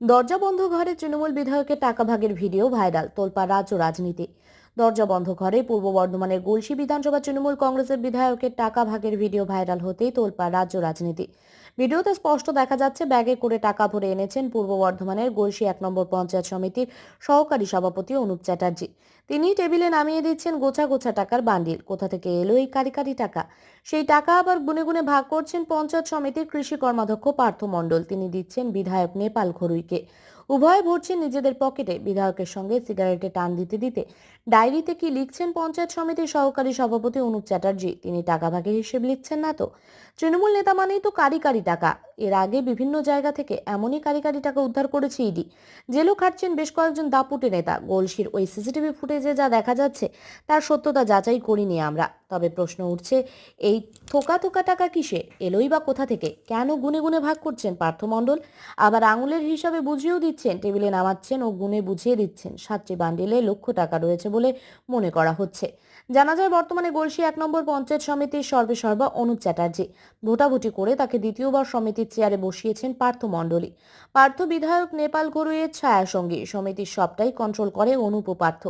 দরজা বন্ধ ঘরে তৃণমূল বিধায়কের টাকা ভাগের ভিডিও ভাইরাল তোলপা রাজ্য রাজনীতি। দরজা বন্ধ ঘরে পূর্ব বর্ধমানের গুলশি বিধানসভা তৃণমূল কংগ্রেসের বিধায়কের টাকা ভাগের ভিডিও ভাইরাল হতেই তোলপা রাজ্য রাজনীতি। ভিডিওতে স্পষ্ট দেখা যাচ্ছে, ব্যাগে করে টাকা ভরে এনেছেন পূর্ব বর্ধমানের গলসি এক নম্বর পঞ্চায়েত সমিতির সহকারী সভাপতি অনুপ চ্যাটার্জি। তিনি টেবিলে নামিয়ে দিচ্ছেন গোছা গোছা টাকার বান্ডিল। কোথা থেকে এলো এই কারি কারি টাকা? সেই টাকা আবার গুনে গুনে ভাগ করছেন পঞ্চায়েত সমিতির কৃষি কর্মাধ্যক্ষ পার্থ মণ্ডল। তিনি দিচ্ছেন বিধায়ক নেপাল ঘরুইকে উভয়ে ভরছেন নিজেদের পকেটে। বিধায়কের সঙ্গে সিগারেটে টান দিতে দিতে ডায়েরিতে কি লিখছেন পঞ্চায়েত সমিতির সহকারী সভাপতি অনুপ চ্যাটার্জি? তিনি টাকা ভাগের হিসেব লিখছেন না তো? তৃণমূল নেতা মানেই তো কারি কারি টাকা। এর আগে বিভিন্ন জায়গা থেকে এমনই কারি কারি টাকা উদ্ধার করেছে ইডি। জেলও খাটছেন বেশ কয়েকজন দাপুটে নেতা। গোলসির ওই সিসিটিভি ফুটেজে যা দেখা যাচ্ছে, তার সত্যতা যাচাই করিনি আমরা। তবে প্রশ্ন উঠছে, এই থোকা থোকা টাকা কিসে? এলোই বা কোথা থেকে? কেন গুনে গুনে ভাগ করছেন পার্থ মণ্ডল আবার আঙুলের হিসাবে বুঝিয়েও দিচ্ছেন, টেবিলে নামাচ্ছেন ও গুনে বুঝিয়ে দিচ্ছেন। সাতটি বান্ডিলে লক্ষ টাকা রয়েছে বলে মনে করা হচ্ছে। জানা যায়, বর্তমানে গলসি এক নম্বর পঞ্চায়েত সমিতির সর্বে সর্বা অনুপ চ্যাটার্জি। ভোটাভুটি করে তাকে দ্বিতীয়বার সমিতির চেয়ারে বসিয়েছেন পার্থ মণ্ডলী। পার্থ বিধায়ক নেপাল ঘরুইয়ের ছায়া সঙ্গী সমিতির সবটাই কন্ট্রোল করে অনুপ পার্থ।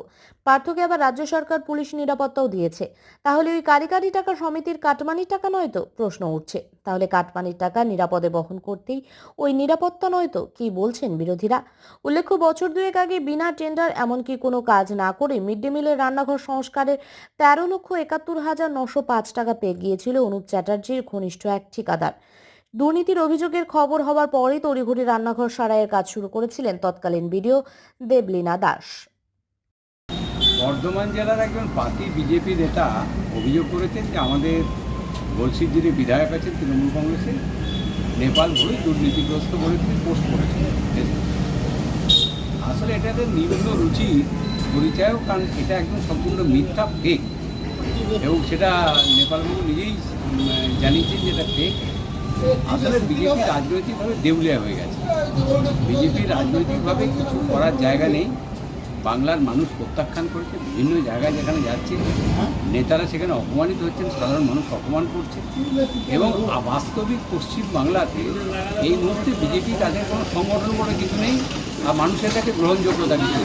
পার্থকে আবার রাজ্য সরকার পুলিশ নিরাপত্তাও দিয়েছে। তাহলে ওই কারি কারি টাকা সমিতির কাটমানির টাকা নয় তো? প্রশ্ন উঠছে। তাহলে কাটমানির টাকা নিরাপদে বহন করতেই ওই নিরাপত্তা নয় তো? কি বলছেন বিরোধীরা? উল্লেখ্য, বছর দুয়েক আগে বিনা টেন্ডার এমনকি কোনো কাজ না করে মিড ডে মিলের রান্নাঘর সংস্কারের তেরো লক্ষ একাত্তর হাজার নশো পাঁচ টাকা পেয়ে গিয়েছিল অনুপ চ্যাটার্জির ঘনিষ্ঠ এক ঠিকাদার। দুর্নীতির অভিযোগের খবর হওয়ার পরেই তড়িঘড়ি রান্নাঘর সারাইয়ের কাজ শুরু করেছিলেন তৎকালীন বিডিও দেবলীনা দাস। বর্ধমান জেলার একজন পার্টি বিজেপি নেতা অভিযোগ করেছেন যে আমাদের গলসির যিনি বিধায়ক আছেন তৃণমূল কংগ্রেসের, নেপাল ঘুরে দুর্নীতিগ্রস্ত বলে তিনি পোস্ট করেছেন। আসলে এটা একটা নিম্ন রুচি পরিচয় কারণ এটা একদম সম্পূর্ণ মিথ্যা ফেক এবং সেটা নেপালবাবু নিজেই জানিয়েছেন যে এটা ফেক আসলে বিজেপি রাজনৈতিকভাবে দেউলিয়া হয়ে গেছে। বিজেপি রাজনৈতিকভাবে কিছু করার জায়গা নেই। বাংলার মানুষ প্রত্যাখ্যান করেছে, বিভিন্ন জায়গায় যেখানে যাচ্ছে, নেতারা সেখানে অপমানিত হচ্ছেন, সাধারণ মানুষ অপমান করছে। এবং বাস্তবিক পশ্চিম বাংলাতে এই মুহূর্তে বিজেপি তাদের কোনো সংগঠন বলে কিছু নেই, আর মানুষের কাছে গ্রহণযোগ্যতা কিছু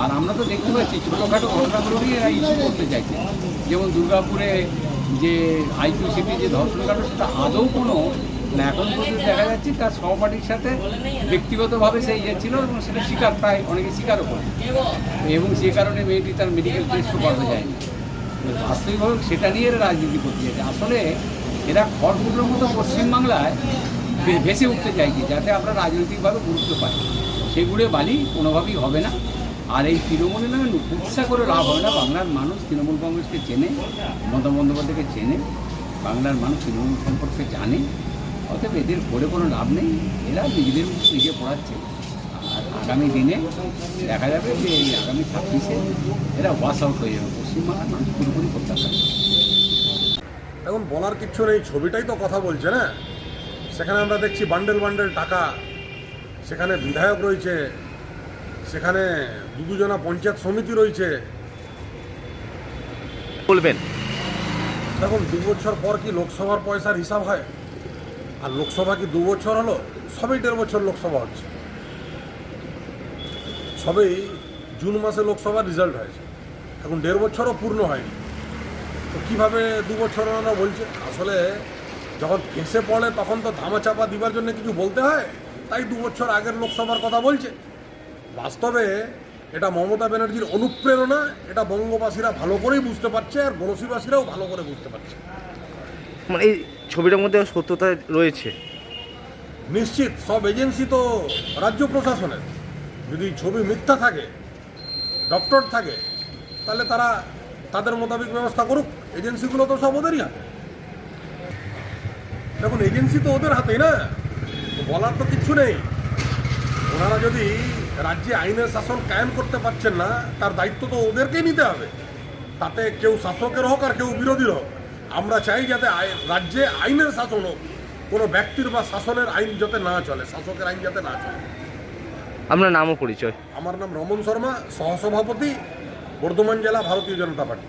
আর আমরা তো দেখতে পাচ্ছি, ছোটোখাটো ঘটনাগুলো নিয়ে এরা ইস্যু করতে চাইছে। যেমন দুর্গাপুরে যে আইপিসিপি যে ধর্ষণ ধর্ষণকাণ্ড সেটা আদৌ কোনো না এখন পর্যন্ত দেখা যাচ্ছে, তার সহপাঠীর সাথে ব্যক্তিগতভাবে সেই ইয়ে ছিল এবং সেটা স্বীকার প্রায় অনেকে স্বীকারও করে। এবং সে কারণে মেয়েটি তার মেডিকেল টেস্টও করাতে যায়নি। বাস্তবিকভাবে সেটা নিয়ে এরা রাজনীতি করতে চাইছে আসলে এরা খড়গুলোর মতো পশ্চিমবাংলায় ভেসে উঠতে চাইছে, যাতে আমরা রাজনৈতিকভাবে গুরুত্ব পাই। সেগুলো বালি কোনোভাবেই হবে না। আর এই তৃণমূলের নামে উৎসা করে লাভ হবে না। বাংলার মানুষ তৃণমূল কংগ্রেসকে চেনে, মমতা বন্দ্যোপাধ্যায়কে চেনে, বাংলার মানুষ তৃণমূল সম্পর্কে জানে। অতএব এদের করে কোনো লাভ নেই। এরা নিজেদের নিজে পড়াচ্ছে। আর আগামী দিনে দেখা যাবে যে এই আগামী ছাব্বিশে এরা ওয়াশ আউট হয়ে যাবে। পশ্চিমবাংলার মানুষ পুরোপুরি করবে। এখন বলার কিচ্ছু নেই। ছবিটাই তো কথা বলছে না? সেখানে আমরা দেখছি বান্ডেল বান্ডেল টাকা। সেখানে বিধায়ক রয়েছে। সেখানে দু দুজনা পঞ্চায়েত সমিতি রয়েছে। বলবেন। দেখুন দু বছর পর কি লোকসভার পয়সার হিসাব হয়? আর লোকসভা কি দু বছর হলো? সবেই দেড় বছর লোকসভা হচ্ছে। সবেই জুন মাসে লোকসভার রেজাল্ট হয়েছে। এখন দেড় বছরও পূর্ণ হয়নি। তো কীভাবে দু বছর ওনারা বলছে? আসলে যখন ফেসে পড়ে তখন তো ধামাচাপা দিবার জন্য কিছু বলতে হয়। তাই দু বছর আগের লোকসভার কথা বলছে। বাস্তবে এটা মমতা ব্যানার্জির অনুপ্রেরণা, এটা বঙ্গবাসীরা ভালো করেই বুঝতে পারছে আর বনশীবাসীরাও ভালো করে বুঝতে পারছে। মানে এই ছবিটার মধ্যে সত্যতা রয়েছে। নিশ্চিত, সব এজেন্সি তো রাজ্য প্রশাসনের। যদি ছবি মিথ্যা থাকে, ডক্টর থাকে, তাহলে তারা তাদের মোতাবেক ব্যবস্থা করুক। এজেন্সিগুলো তো সব ওদেরই হাতে। দেখুন, এজেন্সি তো ওদের হাতেই না। বলার তো কিচ্ছু নেই। ওনারা যদি রাজ্যে আইনের শাসন কায়েম করতে পারছেন না, তার দায়িত্ব তো ওদেরকেই নিতে হবে। তাতে কেউ শাসকের হোক আর কেউ বিরোধীর হোক। আমরা চাই যাতে রাজ্যে আইনের শাসন হোক কোনো ব্যক্তির বা শাসনের আইন যাতে না চলে শাসকের আইন যাতে না চলে। আপনার নামও পরিচয়। আমার নাম রমন শর্মা সহসভাপতি বর্ধমান জেলা ভারতীয় জনতা পার্টি।